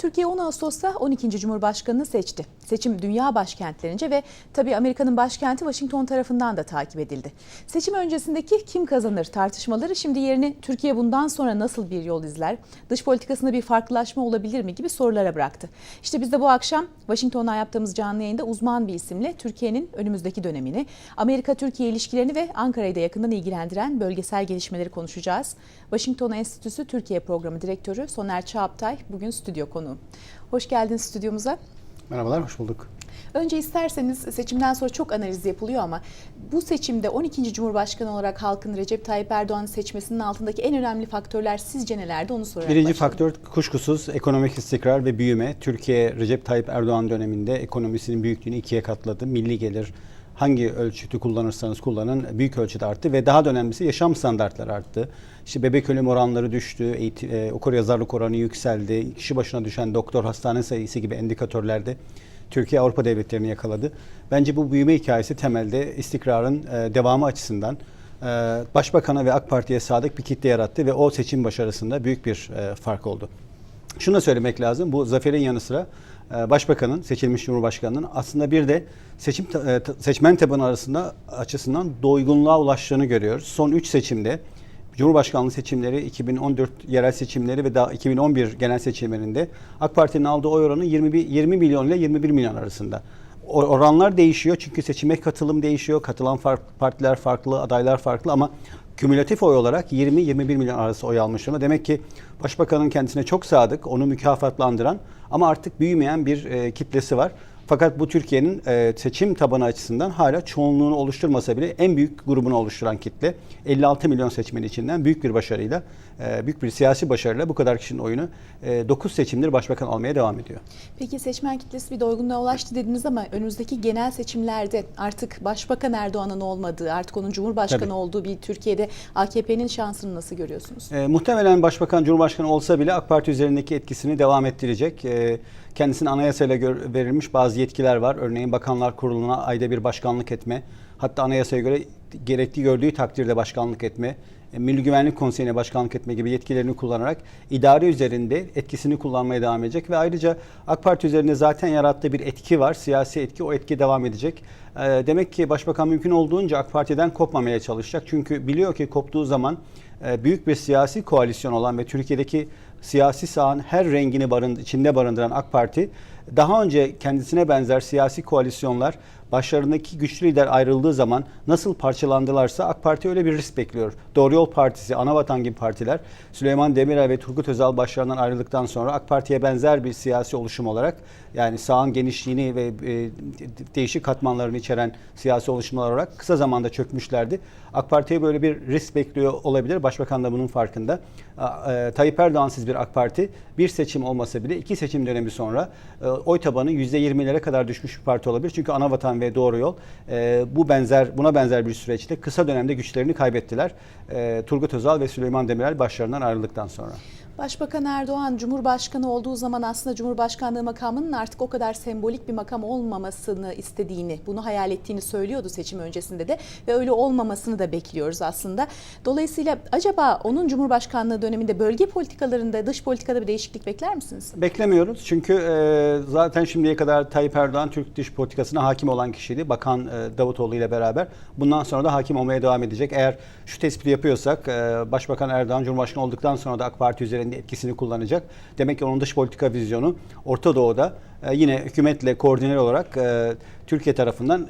Türkiye 10 Ağustos'ta 12. Cumhurbaşkanını seçti. Seçim dünya başkentlerince ve tabii Amerika'nın başkenti Washington tarafından da takip edildi. Seçim öncesindeki kim kazanır tartışmaları şimdi yerini Türkiye bundan sonra nasıl bir yol izler, dış politikasında bir farklılaşma olabilir mi gibi sorulara bıraktı. İşte biz de bu akşam Washington'dan yaptığımız canlı yayında uzman bir isimle Türkiye'nin önümüzdeki dönemini, Amerika-Türkiye ilişkilerini ve Ankara'yı da yakından ilgilendiren bölgesel gelişmeleri konuşacağız. Washington Enstitüsü Türkiye Programı Direktörü Soner Çağaptay bugün stüdyo konuğu. Hoş geldiniz stüdyomuza. Merhabalar, hoş bulduk. Önce isterseniz seçimden sonra çok analiz yapılıyor ama bu seçimde 12. Cumhurbaşkanı olarak halkın Recep Tayyip Erdoğan'ı seçmesinin altındaki en önemli faktörler sizce nelerdi onu sorarak Birinci başlayalım. faktör kuşkusuz ekonomik istikrar ve büyüme. Türkiye Recep Tayyip Erdoğan döneminde ekonomisinin büyüklüğünü ikiye katladı. Milli gelir hangi ölçütü kullanırsanız kullanın büyük ölçüde arttı ve daha da önemlisi yaşam standartları arttı. İşte bebek ölüm oranları düştü, eğitim, e, okur yazarlık oranı yükseldi, kişi başına düşen doktor hastane sayısı gibi indikatörlerde Türkiye Avrupa devletlerini yakaladı. Bence bu büyüme hikayesi temelde istikrarın e, devamı açısından e, Başbakan'a ve AK Parti'ye sadık bir kitle yarattı ve o seçim başarısında büyük bir e, fark oldu. Şunu da söylemek lazım. Bu zaferin yanı sıra Başbakanın, seçilmiş Cumhurbaşkanı'nın aslında bir de seçim e, seçmen tabanı arasında açısından doygunluğa ulaştığını görüyoruz. Son 3 seçimde Cumhurbaşkanlığı seçimleri, 2014 yerel seçimleri ve daha 2011 genel seçimlerinde AK Parti'nin aldığı oy oranı 21, 20 milyon ile 21 milyon arasında. Oranlar değişiyor çünkü seçime katılım değişiyor. Katılan partiler farklı, adaylar farklı ama kümülatif oy olarak 20-21 milyon arası oy almış. Demek ki Başbakanın kendisine çok sadık, onu mükafatlandıran ama artık büyümeyen bir e, kitlesi var. Fakat bu Türkiye'nin e, seçim tabanı açısından hala çoğunluğunu oluşturmasa bile en büyük grubunu oluşturan kitle 56 milyon seçmen içinden büyük bir başarıyla, e, büyük bir siyasi başarıyla bu kadar kişinin oyunu e, 9 seçimdir başbakan almaya devam ediyor. Peki seçmen kitlesi bir doygunluğa ulaştı dediniz ama önümüzdeki genel seçimlerde artık Başbakan Erdoğan'ın olmadığı, artık onun Cumhurbaşkanı Tabii. olduğu bir Türkiye'de AKP'nin şansını nasıl görüyorsunuz? E, muhtemelen Başbakan Cumhurbaşkanı olsa bile AK Parti üzerindeki etkisini devam ettirecek. E, kendisine anayasayla verilmiş bazı yetkiler var. Örneğin Bakanlar Kurulu'na ayda bir başkanlık etme. Hatta anayasaya göre gerekli gördüğü takdirde başkanlık etme. e, Milli Güvenlik Konseyi'ne başkanlık etme gibi yetkilerini kullanarak idare üzerinde etkisini kullanmaya devam edecek ve ayrıca AK Parti üzerinde zaten yarattığı bir etki var. Siyasi etki o etki devam edecek. E, Demek ki Başbakan mümkün olduğunca AK Parti'den kopmamaya çalışacak. Çünkü biliyor ki koptuğu zaman e, büyük bir siyasi koalisyon olan ve Türkiye'deki siyasi sahanın her rengini barın, içinde barındıran AK Parti daha önce kendisine benzer siyasi koalisyonlar başlarındaki güçlü lider ayrıldığı zaman nasıl parçalandılarsa AK Parti öyle bir risk bekliyor. Doğru Yol Partisi, Anavatan gibi partiler Süleyman Demirel ve Turgut Özal başlarından ayrıldıktan sonra AK Parti'ye benzer bir siyasi oluşum olarak yani sağın genişliğini ve e, değişik katmanlarını içeren siyasi oluşumlar olarak kısa zamanda çökmüşlerdi. AK Parti'ye böyle bir risk bekliyor olabilir. Başbakan da bunun farkında. E, Tayyip Erdoğan'sız bir AK Parti bir seçim olmasa bile iki seçim dönemi sonra e, oy tabanı %20'lere kadar düşmüş bir parti olabilir. Çünkü Anavatan ve Doğru Yol e, bu benzer buna benzer bir süreçte kısa dönemde güçlerini kaybettiler. E, Turgut Özal ve Süleyman Demirel başlarından ayrıldıktan sonra. Başbakan Erdoğan Cumhurbaşkanı olduğu zaman aslında Cumhurbaşkanlığı makamının artık o kadar sembolik bir makam olmamasını istediğini, bunu hayal ettiğini söylüyordu seçim öncesinde de ve öyle olmamasını da bekliyoruz aslında. Dolayısıyla acaba onun Cumhurbaşkanlığı döneminde bölge politikalarında, dış politikada bir değişiklik bekler misiniz? Beklemiyoruz çünkü e, zaten şimdiye kadar Tayyip Erdoğan Türk dış politikasına hakim olan kişiydi. Bakan e, Davutoğlu ile beraber. Bundan sonra da hakim olmaya devam edecek. Eğer şu tespiti yapıyorsak e, Başbakan Erdoğan Cumhurbaşkanı olduktan sonra da AK Parti üzerinde etkisini kullanacak. Demek ki onun dış politika vizyonu Orta Doğu'da e, yine hükümetle koordineli olarak e, Türkiye tarafından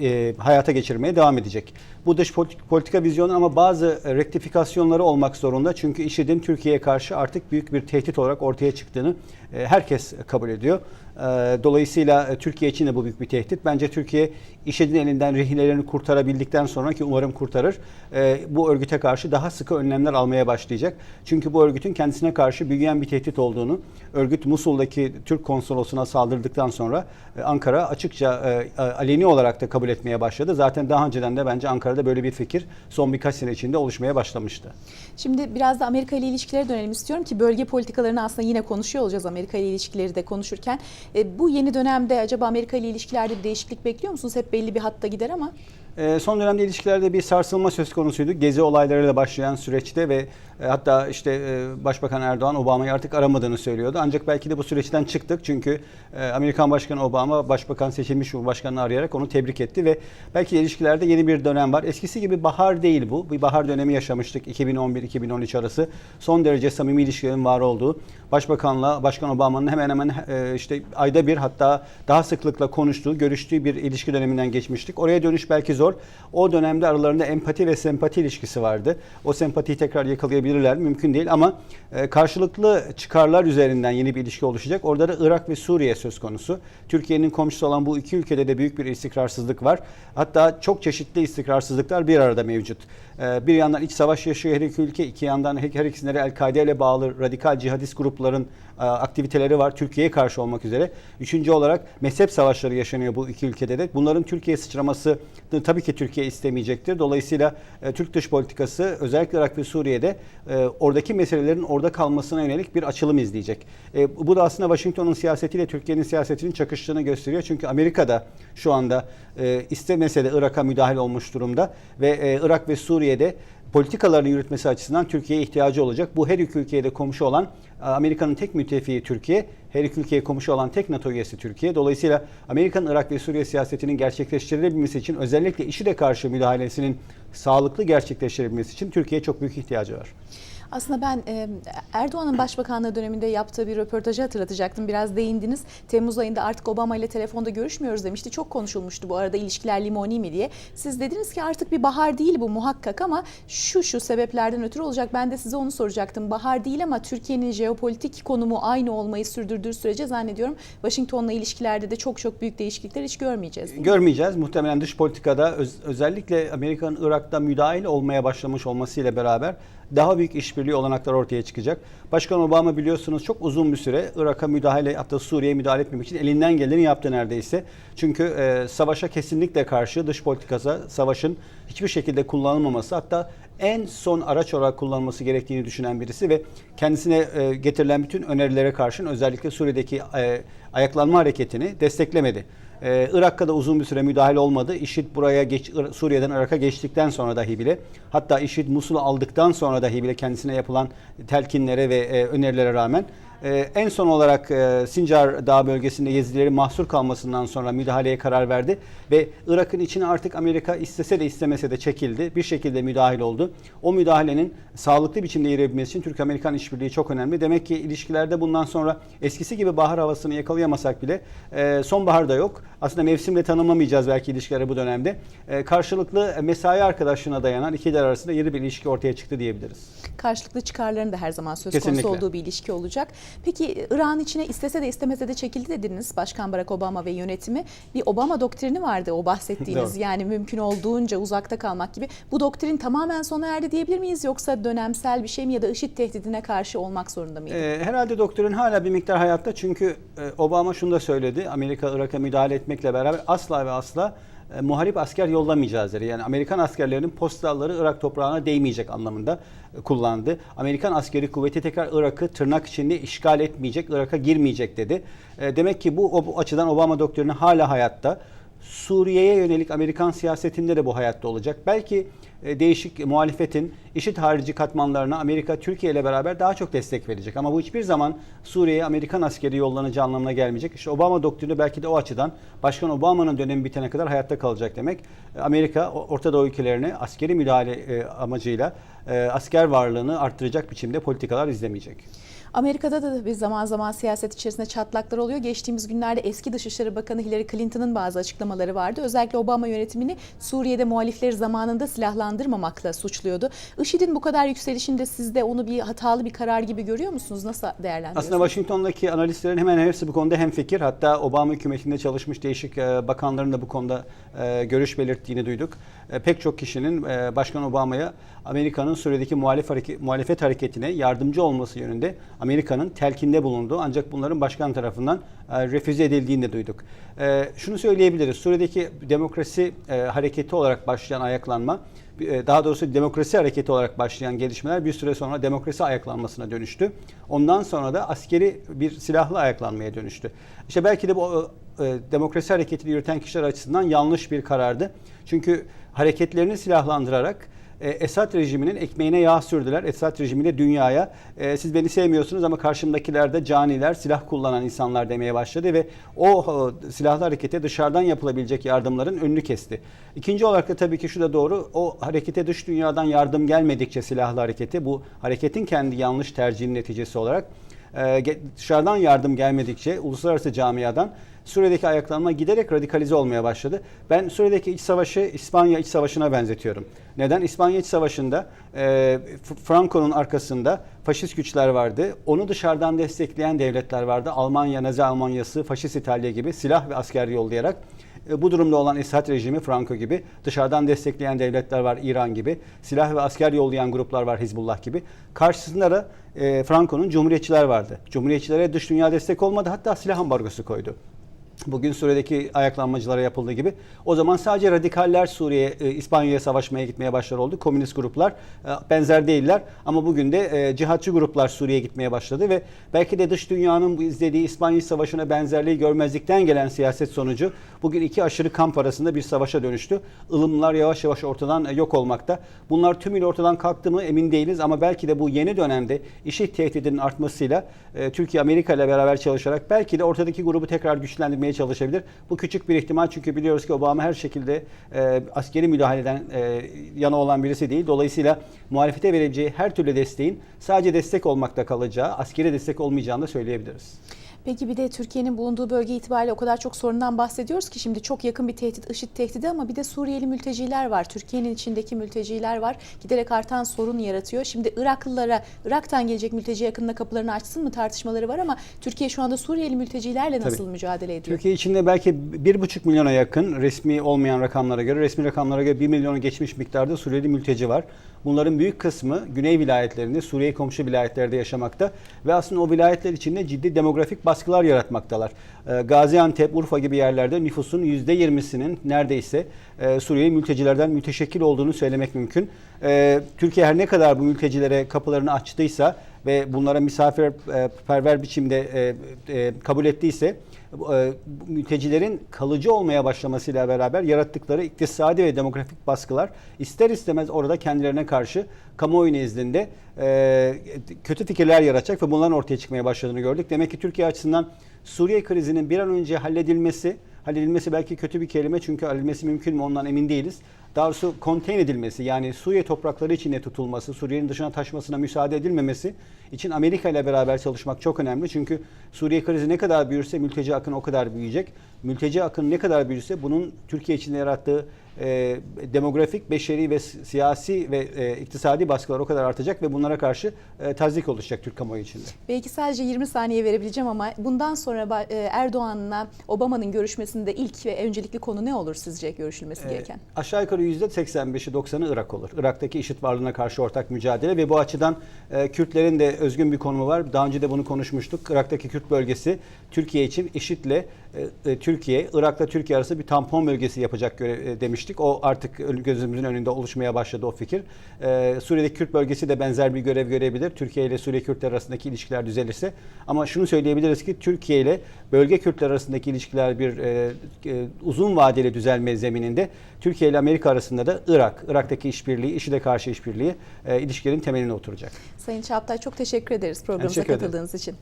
e, hayata geçirmeye devam edecek. Bu dış politik- politika vizyonu ama bazı rektifikasyonları olmak zorunda. Çünkü IŞİD'in Türkiye'ye karşı artık büyük bir tehdit olarak ortaya çıktığını herkes kabul ediyor. E, Dolayısıyla e, Türkiye için de bu büyük bir tehdit. Bence Türkiye IŞİD'in elinden rehinelerini kurtarabildikten sonra ki umarım kurtarır, e, bu örgüte karşı daha sıkı önlemler almaya başlayacak. Çünkü bu örgütün kendisine karşı büyüyen bir tehdit olduğunu, örgüt Musul'daki Türk konsolosuna saldırdıktan sonra e, Ankara açıkça aleni olarak da kabul etmeye başladı. Zaten daha önceden de bence Ankara'da böyle bir fikir son birkaç sene içinde oluşmaya başlamıştı. Şimdi biraz da Amerika ile ilişkilere dönelim istiyorum ki bölge politikalarını aslında yine konuşuyor olacağız Amerika ile ilişkileri de konuşurken. E, bu yeni dönemde acaba Amerika ile ilişkilerde bir değişiklik bekliyor musunuz? Hep belli bir hatta gider ama. Ee, Son dönemde ilişkilerde bir sarsılma söz konusuydu. Gezi olaylarıyla başlayan süreçte ve e, hatta işte e, Başbakan Erdoğan Obama'yı artık aramadığını söylüyordu. Ancak belki de bu süreçten çıktık çünkü e, Amerikan Başkanı Obama Başbakan seçilmiş Cumhurbaşkanı'nı arayarak onu tebrik etti ve belki de ilişkilerde yeni bir dönem var.Eskisi gibi bahar değil bu. Bir bahar dönemi yaşamıştık 2011-2013 arası. Son derece samimi ilişkilerin var olduğu. Başbakanla Başkan Obama'nın hemen hemen e, işte ayda bir hatta daha sıklıkla konuştuğu, görüştüğü bir ilişki döneminden geçmiştik. Oraya dönüş belki zor. O dönemde aralarında empati ve sempati ilişkisi vardı. O sempatiyi tekrar yakalayabilirler? Mümkün değil ama e, karşılıklı çıkarlar üzerinden yeni bir ilişki oluşacak. Orada da Irak ve Suriye söz konusu. Türkiye'nin komşusu olan bu iki ülkede de büyük bir istikrarsızlık var. Hatta çok çeşitli istikrarsızlıklar bir arada mevcut. E, bir yandan iç savaş yaşıyor her iki ülke, iki yandan her ikisinde de El-Kaide ile bağlı radikal cihadist grupların e, aktiviteleri var Türkiye'ye karşı olmak üzere. Üçüncü olarak mezhep savaşları yaşanıyor bu iki ülkede de. Bunların Türkiye sıçraması tabii ki Türkiye istemeyecektir. Dolayısıyla e, Türk dış politikası özellikle Irak ve Suriye'de e, oradaki meselelerin orada kalmasına yönelik bir açılım izleyecek. Bu da aslında Washington'un siyasetiyle Türkiye'nin siyasetinin çakıştığını gösteriyor. Çünkü Amerika'da şu anda istemese de Irak'a müdahil olmuş durumda ve Irak ve Suriye'de politikalarını yürütmesi açısından Türkiye'ye ihtiyacı olacak. Bu her iki ülkeye de komşu olan e, Amerika'nın tek müttefiği Türkiye, her iki ülkeye komşu olan tek NATO üyesi Türkiye. Dolayısıyla Amerika'nın Irak ve Suriye siyasetinin gerçekleştirilebilmesi için özellikle IŞİD'e karşı müdahalesinin sağlıklı gerçekleştirebilmesi için Türkiye'ye çok büyük ihtiyacı var. Aslında ben Erdoğan'ın başbakanlığı döneminde yaptığı bir röportajı hatırlatacaktım. Biraz değindiniz. Temmuz ayında artık Obama ile telefonda görüşmüyoruz demişti. Çok konuşulmuştu bu arada ilişkiler limoni mi diye. Siz dediniz ki artık bir bahar değil bu muhakkak ama şu şu sebeplerden ötürü olacak. Ben de size onu soracaktım. Bahar değil ama Türkiye'nin jeopolitik konumu aynı olmayı sürdürdüğü sürece zannediyorum Washington'la ilişkilerde de çok çok büyük değişiklikler hiç görmeyeceğiz. mi? Görmeyeceğiz. Muhtemelen dış politikada öz- özellikle Amerika'nın Irak'ta müdahil olmaya başlamış olmasıyla beraber daha büyük işbirliği olanaklar ortaya çıkacak. Başkan Obama biliyorsunuz çok uzun bir süre Irak'a müdahale hatta Suriye'ye müdahale etmemek için elinden geleni yaptı neredeyse. Çünkü e, savaşa kesinlikle karşı dış politikası savaşın hiçbir şekilde kullanılmaması hatta en son araç olarak kullanılması gerektiğini düşünen birisi ve kendisine e, getirilen bütün önerilere karşın özellikle Suriye'deki e, ayaklanma hareketini desteklemedi. Ee, Irak'a da uzun bir süre müdahale olmadı. IŞİD buraya geç, Suriye'den Irak'a geçtikten sonra dahi bile hatta IŞİD Musul'u aldıktan sonra dahi bile kendisine yapılan telkinlere ve e, önerilere rağmen e, en son olarak e, Sincar Dağı bölgesinde Yezidilerin mahsur kalmasından sonra müdahaleye karar verdi ve Irak'ın içine artık Amerika istese de istemese de çekildi. Bir şekilde müdahil oldu. O müdahalenin sağlıklı biçimde yürüyebilmesi için Türk-Amerikan işbirliği çok önemli. Demek ki ilişkilerde bundan sonra eskisi gibi bahar havasını yakalayamasak bile e, sonbahar da yok. Aslında mevsimle tanımlamayacağız belki ilişkileri bu dönemde. E, karşılıklı mesai arkadaşlığına dayanan ikiler arasında yeni bir ilişki ortaya çıktı diyebiliriz. karşılıklı çıkarların da her zaman söz Kesinlikle. konusu olduğu bir ilişki olacak. Peki İran içine istese de istemese de çekildi dediniz Başkan Barack Obama ve yönetimi. Bir Obama doktrini vardı o bahsettiğiniz yani mümkün olduğunca uzakta kalmak gibi. Bu doktrin tamamen sona erdi diyebilir miyiz yoksa dönemsel bir şey mi ya da IŞİD tehdidine karşı olmak zorunda mıydı? Ee, herhalde doktorun hala bir miktar hayatta çünkü e, Obama şunu da söyledi. Amerika Irak'a müdahale etmekle beraber asla ve asla e, muharip asker yollamayacağız dedi. Yani Amerikan askerlerinin postalları Irak toprağına değmeyecek anlamında e, kullandı. Amerikan askeri kuvveti tekrar Irak'ı tırnak içinde işgal etmeyecek, Irak'a girmeyecek dedi. E, demek ki bu, o, açıdan Obama doktrini hala hayatta. Suriye'ye yönelik Amerikan siyasetinde de bu hayatta olacak. Belki e, değişik muhalefetin IŞİD harici katmanlarına Amerika Türkiye ile beraber daha çok destek verecek. Ama bu hiçbir zaman Suriye'ye Amerikan askeri yollanacağı anlamına gelmeyecek. İşte Obama doktrini belki de o açıdan Başkan Obama'nın dönemi bitene kadar hayatta kalacak demek. E, Amerika Orta Doğu ülkelerine askeri müdahale e, amacıyla asker varlığını arttıracak biçimde politikalar izlemeyecek. Amerika'da da bir zaman zaman siyaset içerisinde çatlaklar oluyor. Geçtiğimiz günlerde eski Dışişleri Bakanı Hillary Clinton'ın bazı açıklamaları vardı. Özellikle Obama yönetimini Suriye'de muhalifleri zamanında silahlandırmamakla suçluyordu. IŞİD'in bu kadar yükselişinde siz de onu bir hatalı bir karar gibi görüyor musunuz? Nasıl değerlendiriyorsunuz? Aslında Washington'daki analistlerin hemen hepsi bu konuda hemfikir. Hatta Obama hükümetinde çalışmış değişik e, bakanların da bu konuda e, görüş belirttiğini duyduk. E, Pek çok kişinin e, Başkan Obama'ya Amerika'nın Suriye'deki muhalif hareke- muhalefet hareketine yardımcı olması yönünde Amerika'nın telkinde bulunduğu ancak bunların başkan tarafından e, refüze edildiğini de duyduk. Şunu söyleyebiliriz. Suriye'deki demokrasi hareketi olarak başlayan ayaklanma daha doğrusu demokrasi hareketi olarak başlayan gelişmeler bir süre sonra demokrasi ayaklanmasına dönüştü. Ondan sonra da askeri bir silahlı ayaklanmaya dönüştü. İşte belki de bu demokrasi hareketini yürüten kişiler açısından yanlış bir karardı. Çünkü hareketlerini silahlandırarak e, Esad rejiminin ekmeğine yağ sürdüler. Esad rejimine dünyaya e, siz beni sevmiyorsunuz ama karşımdakiler de caniler, silah kullanan insanlar demeye başladı ve o e, silahlı harekete dışarıdan yapılabilecek yardımların önünü kesti. İkinci olarak da tabii ki şu da doğru. O harekete dış dünyadan yardım gelmedikçe silahlı harekete bu hareketin kendi yanlış tercihinin neticesi olarak e, dışarıdan yardım gelmedikçe uluslararası camiadan Suriye'deki ayaklanma giderek radikalize olmaya başladı. Ben Suriye'deki iç savaşı İspanya iç savaşına benzetiyorum. Neden? İspanya iç savaşında e, Franco'nun arkasında faşist güçler vardı. Onu dışarıdan destekleyen devletler vardı. Almanya, Nazi Almanyası, faşist İtalya gibi silah ve asker yollayarak e, bu durumda olan Esad rejimi Franco gibi dışarıdan destekleyen devletler var İran gibi silah ve asker yollayan gruplar var Hizbullah gibi karşısında da e, Franco'nun cumhuriyetçiler vardı. Cumhuriyetçilere dış dünya destek olmadı hatta silah ambargosu koydu. Bugün Suriye'deki ayaklanmacılara yapıldığı gibi o zaman sadece radikaller Suriye, e, İspanya'ya savaşmaya gitmeye başlar oldu. Komünist gruplar e, benzer değiller ama bugün de e, cihatçı gruplar Suriye'ye gitmeye başladı ve belki de dış dünyanın bu izlediği İspanya Savaşı'na benzerliği görmezlikten gelen siyaset sonucu bugün iki aşırı kamp arasında bir savaşa dönüştü. Ilımlar yavaş yavaş ortadan yok olmakta. Bunlar tümüyle ortadan kalktı mı emin değiliz ama belki de bu yeni dönemde IŞİD tehdidinin artmasıyla Türkiye Amerika ile beraber çalışarak belki de ortadaki grubu tekrar güçlendirmeye çalışabilir. Bu küçük bir ihtimal çünkü biliyoruz ki Obama her şekilde e, askeri müdahaleden e, yana olan birisi değil. Dolayısıyla muhalefete verebileceği her türlü desteğin sadece destek olmakta kalacağı, askeri destek olmayacağını da söyleyebiliriz. Peki bir de Türkiye'nin bulunduğu bölge itibariyle o kadar çok sorundan bahsediyoruz ki şimdi çok yakın bir tehdit, IŞİD tehdidi ama bir de Suriyeli mülteciler var. Türkiye'nin içindeki mülteciler var. Giderek artan sorun yaratıyor. Şimdi Iraklılara, Irak'tan gelecek mülteci yakınına kapılarını açsın mı tartışmaları var ama Türkiye şu anda Suriyeli mültecilerle nasıl Tabii. mücadele ediyor? Türkiye içinde belki 1,5 milyona yakın resmi olmayan rakamlara göre, resmi rakamlara göre 1 milyonu geçmiş miktarda Suriyeli mülteci var. Bunların büyük kısmı güney vilayetlerinde, Suriye komşu vilayetlerde yaşamakta ve aslında o vilayetler içinde ciddi demografik baskılar yaratmaktalar. Ee, Gaziantep, Urfa gibi yerlerde nüfusun %20'sinin neredeyse e, Suriyeli mültecilerden müteşekkil olduğunu söylemek mümkün. Ee, Türkiye her ne kadar bu mültecilere kapılarını açtıysa ve bunlara misafirperver biçimde e, e, kabul ettiyse e, mültecilerin kalıcı olmaya başlamasıyla beraber yarattıkları iktisadi ve demografik baskılar ister istemez orada kendilerine karşı kamuoyu nezdinde e, kötü fikirler yaratacak ve bunların ortaya çıkmaya başladığını gördük. Demek ki Türkiye açısından Suriye krizinin bir an önce halledilmesi, halledilmesi belki kötü bir kelime çünkü halledilmesi mümkün mü ondan emin değiliz. Daha doğrusu konteyn edilmesi yani Suriye toprakları içinde tutulması, Suriye'nin dışına taşmasına müsaade edilmemesi için Amerika ile beraber çalışmak çok önemli. Çünkü Suriye krizi ne kadar büyürse mülteci akını o kadar büyüyecek. Mülteci akını ne kadar büyürse bunun Türkiye içinde yarattığı e, demografik, beşeri ve si- siyasi ve e, iktisadi baskılar o kadar artacak ve bunlara karşı e, tazik oluşacak Türk kamuoyu içinde. Belki sadece 20 saniye verebileceğim ama bundan sonra e, Erdoğan'la Obama'nın görüşmesinde ilk ve öncelikli konu ne olur sizce görüşülmesi Ee, gereken? aşağı yukarı %85'i 90'ı Irak olur. Irak'taki IŞİD varlığına karşı ortak mücadele ve bu açıdan e, Kürtlerin de özgün bir konumu var. Daha önce de bunu konuşmuştuk. Irak'taki Kürt bölgesi Türkiye için IŞİD'le e, e, Türkiye, Irak'la Türkiye arası bir tampon bölgesi yapacak e, demiştik. O artık gözümüzün önünde oluşmaya başladı o fikir. E, Suriye'deki Kürt bölgesi de benzer bir görev görebilir. Türkiye ile Suriye Kürtler arasındaki ilişkiler düzelirse. Ama şunu söyleyebiliriz ki Türkiye ile bölge Kürtler arasındaki ilişkiler bir e, e, uzun vadeli düzelme zemininde. Türkiye ile Amerika arasında da Irak, Irak'taki işbirliği, IŞİD'e karşı işbirliği e, ilişkilerin temeline oturacak. Sayın Çağatay çok teşekkür ederiz programımıza Teşekkür katıldığınız için.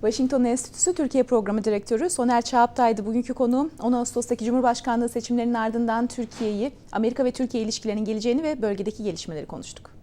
Washington Enstitüsü Türkiye Programı Direktörü Soner Çağaptay'dı bugünkü konuğum. 10 Ağustos'taki Cumhurbaşkanlığı seçimlerinin ardından Türkiye'yi, Amerika ve Türkiye ilişkilerinin geleceğini ve bölgedeki gelişmeleri konuştuk.